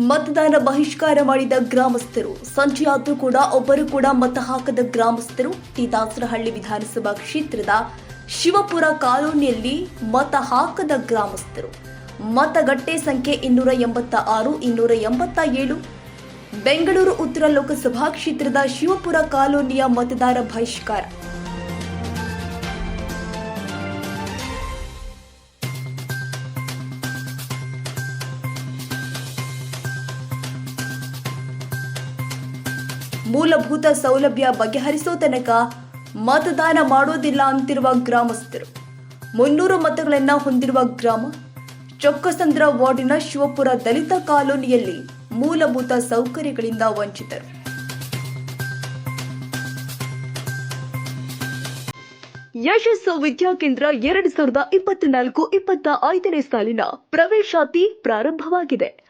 ಮತದಾನ ಬಹಿಷ್ಕಾರ ಮಾಡಿದ ಗ್ರಾಮಸ್ಥರು. ಸಂಜೆಯಾದರೂ ಕೂಡ ಒಬ್ಬರು ಕೂಡ ಮತ ಹಾಕದ ಗ್ರಾಮಸ್ಥರು. ಟಿ ದಾಸರಹಳ್ಳಿ ವಿಧಾನಸಭಾ ಕ್ಷೇತ್ರದ ಶಿವಪುರ ಕಾಲೋನಿಯಲ್ಲಿ ಮತ ಹಾಕದ ಗ್ರಾಮಸ್ಥರು. ಮತಗಟ್ಟೆ ಸಂಖ್ಯೆ ಇನ್ನೂರ ಎಂಬತ್ತ ಆರು, ಇನ್ನೂರ ಎಂಬತ್ತ ಏಳು. ಬೆಂಗಳೂರು ಉತ್ತರ ಲೋಕಸಭಾ ಕ್ಷೇತ್ರದ ಶಿವಪುರ ಕಾಲೋನಿಯ ಮತದಾರ ಬಹಿಷ್ಕಾರ. ಮೂಲಭೂತ ಸೌಲಭ್ಯ ಬಗೆಹರಿಸೋ ತನಕ ಮತದಾನ ಮಾಡೋದಿಲ್ಲ ಅಂತಿರುವ ಗ್ರಾಮಸ್ಥರು. ಮುನ್ನೂರು ಮತಗಳನ್ನು ಹೊಂದಿರುವ ಗ್ರಾಮ, ಚೊಕ್ಕಸಂದ್ರ ವಾರ್ಡಿನ ಶಿವಪುರ ದಲಿತ ಕಾಲೋನಿಯಲ್ಲಿ ಮೂಲಭೂತ ಸೌಕರ್ಯಗಳಿಂದ ವಂಚಿತರು. ಯಶಸ್ಸು ವಿದ್ಯಾಕೇಂದ್ರ ಎರಡು ಸಾವಿರದ ಇಪ್ಪತ್ನಾಲ್ಕು ಇಪ್ಪತ್ತ ಐದನೇ ಸಾಲಿನ ಪ್ರವೇಶಾತಿ ಪ್ರಾರಂಭವಾಗಿದೆ.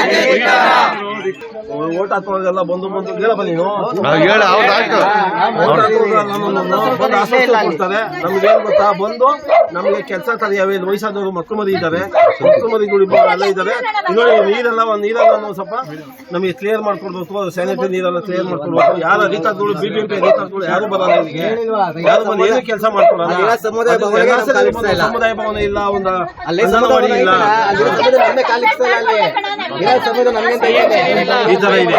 ಓಟ್ ಹಾಕುವಾಗೆಲ್ಲ ಬಂದು ಬಂದು ಹೇಳಪ್ಪ ನೀನು ಹೇಳ ಅವ್ರು ನಮ್ಗೆ ಏನ್ ಗೊತ್ತಾ? ಬಂದು ನಮ್ಗೆ ಕೆಲಸ ಸರಿಯಾವೆ ವಯಸ್ಸಾದವರು ಮಕ್ಕಳು ಮರಿ ಇದ್ದಾರೆ ಮಕ್ಕಳು ಮದಿಗಳು ಎಲ್ಲ ಇದ್ದಾರೆ. ನೋಡಿ ನೀರೆಲ್ಲ ಒಂದು ನೀರೆಲ್ಲ ನಾವು ಸ್ವಲ್ಪ ನಮಗೆ ಕ್ಲಿಯರ್ ಮಾಡ್ಕೊಡ್ಬೇಕು. ಸ್ಯಾನಿಟರಿ ನೀರೆಲ್ಲ ಕ್ಲಿಯರ್ ಮಾಡ್ಕೊಡ್ಬೇಕು. ಯಾರು ಅಧಿಕಾರಿಗಳು ಬಿಬಿಎಂಪಿ ಅಧಿಕಾರಿಗಳು ಯಾರು ಬರಲ್ಲ ಇಲ್ಲಿಗೆ ಯಾರು ಬಂದು ಏನು ಕೆಲಸ ಮಾಡ್ಕೊಡಲ್ಲ? ಸಮುದಾಯ ಭವನ ಇಲ್ಲ ಒಂದು ಅಲ್ಲಿ ಅಂಗನವಾಡಿ ಇಲ್ಲ. ಈ ತರ ಇದೆ.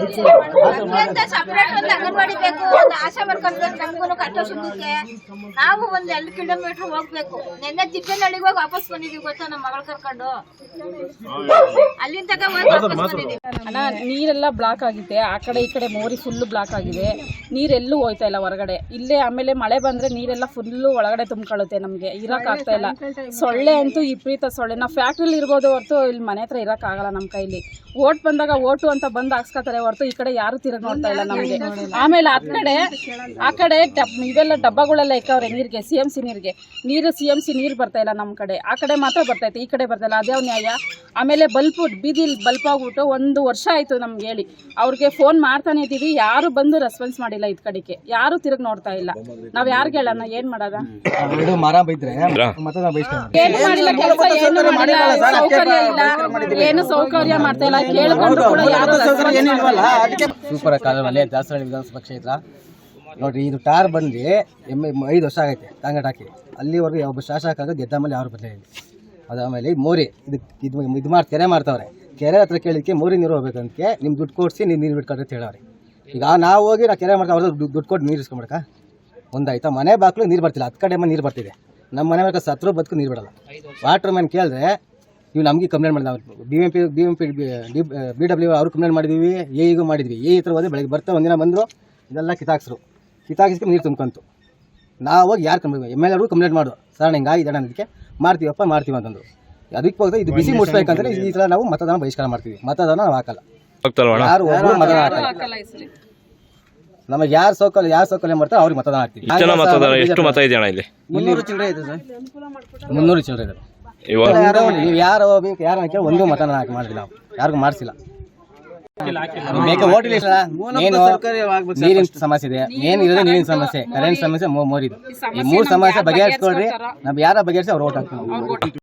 ಅಂತ ಸಪ್ರೇಟ್ ಒಂದು ಅಂಗನವಾಡಿ ಬೇಕು ಒಂದು ಆಶಾ ವರ್ಕರ್ ಬೇಕು ನಮಗೂ ಕಟ್ಟೋ ಶುದ್ಧಕ್ಕೆ ನಾವು ಒಂದ್ ಎರಡು ಕಿಲೋಮೀಟರ್ ಹೋಗ್ಬೇಕು. ನಿನ್ನೆ ತಿಪ್ಪೇನಳ್ಳಿಗೆ ಹೋಗಿ ವಾಪಸ್ ಬಂದಿದೀವಿ ಗೊತ್ತಾ ನಮ್ಮ ಮಗಳು ಕರ್ಕೊಂಡು? ಅಲ್ಲಿಂದ ಅಣ್ಣ ನೀರೆಲ್ಲ ಬ್ಲಾಕ್ ಆಗಿದೆ. ಆ ಕಡೆ ಈ ಕಡೆ ಮೋರಿ ಫುಲ್ಲು ಬ್ಲಾಕ್ ಆಗಿದೆ. ನೀರೆಲ್ಲೂ ಹೋಯ್ತಾ ಇಲ್ಲ ಹೊರಗಡೆ. ಇಲ್ಲೇ ಆಮೇಲೆ ಮಳೆ ಬಂದ್ರೆ ನೀರೆಲ್ಲ ಫುಲ್ಲು ಒಳಗಡೆ ತುಂಬ್ಕೊಳ್ಳುತ್ತೆ ನಮಗೆ. ಇರೋಕ್ಕಾಗ್ತಾ ಆಗ್ತಾ ಇಲ್ಲ. ಸೊಳ್ಳೆ ಅಂತೂ ವಿಪರೀತ ಸೊಳ್ಳೆ. ನಾವು ಫ್ಯಾಕ್ಟ್ರಿಲಿ ಇರ್ಬೋದು ಹೊರತು ಇಲ್ಲಿ ಮನೆ ಹತ್ರ ಇರೋಕ್ಕಾಗಲ್ಲ ಆಗಲ್ಲ ನಮ್ಮ ಕೈಲಿ. ಓಟ್ ಬಂದಾಗ ಓಟು ಅಂತ ಬಂದು ಹಾಕ್ಸ್ಕೊತಾರೆ ಹೊರತು ಈ ಕಡೆ ಯಾರು ತಿರುಗಿ ನೋಡ್ತಾ ಇಲ್ಲ ನಮಗೆ. ಆಮೇಲೆ ಆ ಕಡೆ ಆ ಕಡೆ ಡಬ್ ಇವೆಲ್ಲ ಡಬ್ಬಗಳೆಲ್ಲ ಇಕ್ಕವ್ರೆ ನೀರಿಗೆ ಸಿ ಎಂ ಸಿ ನೀರಿಗೆ. ನೀರು ಸಿ ಎಂ ಸಿ ನೀರು ಬರ್ತಾ ಇಲ್ಲ ನಮ್ಮ ಕಡೆ. ಆ ಕಡೆ ಮಾತ್ರ ಬರ್ತೈತೆ ಈ ಕಡೆ ಬರ್ತಾ ಇಲ್ಲ ಅದ್ಯಾವ ನ್ಯಾಯ? ಆಮೇಲೆ ಬಲ್ಪ್ ಬೀದಿಲಿ ಬಲ್ಪ್ ಆಗ್ಬಿಟ್ಟು ಒಂದು ವರ್ಷ ಆಯಿತು ನಮ್ಗೆ ಹೇಳಿ. ಅವ್ರಿಗೆ ಫೋನ್ ಮಾಡ್ತಾನೆ ಇದ್ದೀವಿ ಯಾರು ಬಂದು ರೆಸ್ಪಾನ್ಸ್ ಮಾಡಿಲ್ಲ ಇದ್ ಕಡೆಗೆ. ಯಾರು ತಿರುಗಿ ನೋಡ್ತಾ ಇಲ್ಲ. ನಾವ್ ಯಾರು ಹೇಳೋಣ ಏನ್ ಮಾಡೋದ? ಏನು ಮಾಡಿಲ್ಲ ಕೆಲಸ ಏನು ಮಾಡಿಲ್ಲ ಸೌಕರ್ಯ ಇಲ್ಲ. ಏನು ಸೌಕರ್ಯ ಮಾಡ್ತಾ ಇಲ್ಲ ಕೇಳ್ಕೊಂಡು ಕೂಡ ಯಾರು ಇಲ್ಲ. ಸೂಪರ್ ಕಾಲದಲ್ಲಿ ದಾಸರಳ್ಳಿ ವಿಧಾನಸಭಾ ಕ್ಷೇತ್ರ. ನೋಡ್ರಿ, ಇದು ಟಾರ್ ಬಂದು ಎಮ್ಮೆ ಐದು ವರ್ಷ ಆಗೈತೆ ಕಾಂಗ್ರೆಟ್ ಹಾಕಿ. ಅಲ್ಲಿವರೆಗೂ ಒಬ್ಬ ಶಾಸಕ ಗೆದ್ದ ಮೇಲೆ ಯಾರು ಇಲ್ಲ. ಅದಾದಮೇಲೆ ಮೋರಿ, ಇದು ಇದು ಇದು ಮಾಡಿ, ಕೆರೆ ಮಾಡ್ತಾವ್ರೆ. ಕೆರೆ ಹತ್ರ ಕೇಳಿದಕ್ಕೆ ಮೋರಿ ನೀರು ಹೋಗ್ಬೇಕಂತೆ ನಿಮ್ಮ ದುಡ್ಡು ಕೊಡಿಸಿ ನೀವು ನೀರು ಬಿಟ್ಕೊಡ್ರಿ ಅಂತ ಈಗ ನಾವು ಹೋಗಿ ನಾವು ಕೆರೆ ಮಾಡ್ತಾ ಅವ್ರದ್ದು ದುಡ್ಡು ಕೊಟ್ಟು ನೀರು ಇಸ್ಕೊಂಬಿಡಕ ಒಂದಾಯ್ತಾ? ಮನೆ ಬಾಕ್ಲು ನೀರು ಬರ್ತಿಲ್ಲ ಹತ್ತು ಕಡೆ ನೀರು ಬರ್ತಿದೆ. ನಮ್ಮ ಮನೆ ಮೇಲೆ ಸತ್ರು ಬದುಕು ನೀರು ಬಿಡಲ್ಲ. ವಾಟ್ರ್ ಮ್ಯಾನ್ ಕೇಳಿದ್ರೆ ನೀವು ನಮಗೆ ಕಂಪ್ಲೇಂಟ್ ಮಾಡಿದ B M P B M P B W ಅವರು ಕಂಪ್ಲೇಂಟ್ ಮಾಡಿದ್ವಿ ಎ ಮಾಡಿದ್ವಿ. ಎ ಹತ್ರ ಹೋದ್ರೆ ಬೆಳಗ್ಗೆ ಬರ್ತಾ ಒಂದಿನ ಬಂದರು ಇದೆಲ್ಲ ಕಿತಾಕ್ಸ್ರು ಕಿತಾಕಿಸ್ಕೊಂಡು ನೀರು ತುಂಬ್ಕೊಂತು. ನಾವು ಹೋಗಿ ಯಾರು ಕಂಪ್ಲೇಂಟ್ ಎಂ ಎಲ್ ಅವರು ಕಂಪ್ಲೇಂಟ್ ಮಾಡು ಸರ್ ಹಿಂಗೆ ಆಗಿದೆ ಅದಕ್ಕೆ ಮಾಡ್ತೀವಪ್ಪ ಮಾಡ್ತೀವಿ ಅಂತಂದ್ರು. ಅದಕ್ಕೆ ಹೋದ್ರೆ ಇದು ಬಿಸಿ ಮುಟ್ಬೇಕಂದ್ರೆ ಈ ಥರ ನಾವು ಮತದಾನ ಬಹಿಷ್ಕಾರ ಮಾಡ್ತೀವಿ. ಮತದಾನ ನಾವು ಹಾಕಲ್ಲ. ಯಾರು ಒಬ್ಬರು ಮತದಾನ ಹಾಕಲ್ಲ. ಹಾಕಲ್ಲ ಈ ನಮಗೆ ಯಾರು ಸೋಕಲ್ ಯಾರು ಸೌಕಲ್ಯ ಮಾಡ್ತಾರೆ ಅವ್ರಿಗೆ ಮತದಾನ ಹಾಕ್ತೀವಿ. ಜನ ಮತದಾನ? ಎಷ್ಟು ಮತ ಇದೆ ಅಣ್ಣ ಇಲ್ಲಿ? ಮುನ್ನೂರು ಚಿಲ್ಲರೆ ಇದೆ ಸರ್. ಮುನ್ನೂರು ಚಿಲ್ಲರೆ ಇದೆ. ಇವಾಗ ನೀವು ಯಾರು ಒಂದು ಮತನ ಹಾಕಿ ಮಾಡಿಲ್ಲ ನಾವು. ಯಾರಿಗೂ ಮಾಡಿಸಿಲ್ಲ. ಬೇಗ ಹೋಟೆಲ್ ಇಲ್ಲ ಏನು ನೀರಿನ ಸಮಸ್ಯೆ ಇದೆ. ಏನು ಇರೋದೇ ನೀರಿನ ಸಮಸ್ಯೆ? ಕರೆಂಟ್ ಸಮಸ್ಯೆ ಮೋ- ಮೋರಿದು ಈ ಮೂರು ಸಮಸ್ಯೆ ಬಗೆಹರಿಸ್ಕೊಳ್ರಿ. ನಾವು ಯಾರ ಬಗೆಹರಿಸಿ ಅವ್ರು ಓಟ್ ಹಾಕ್ತೀವಿ.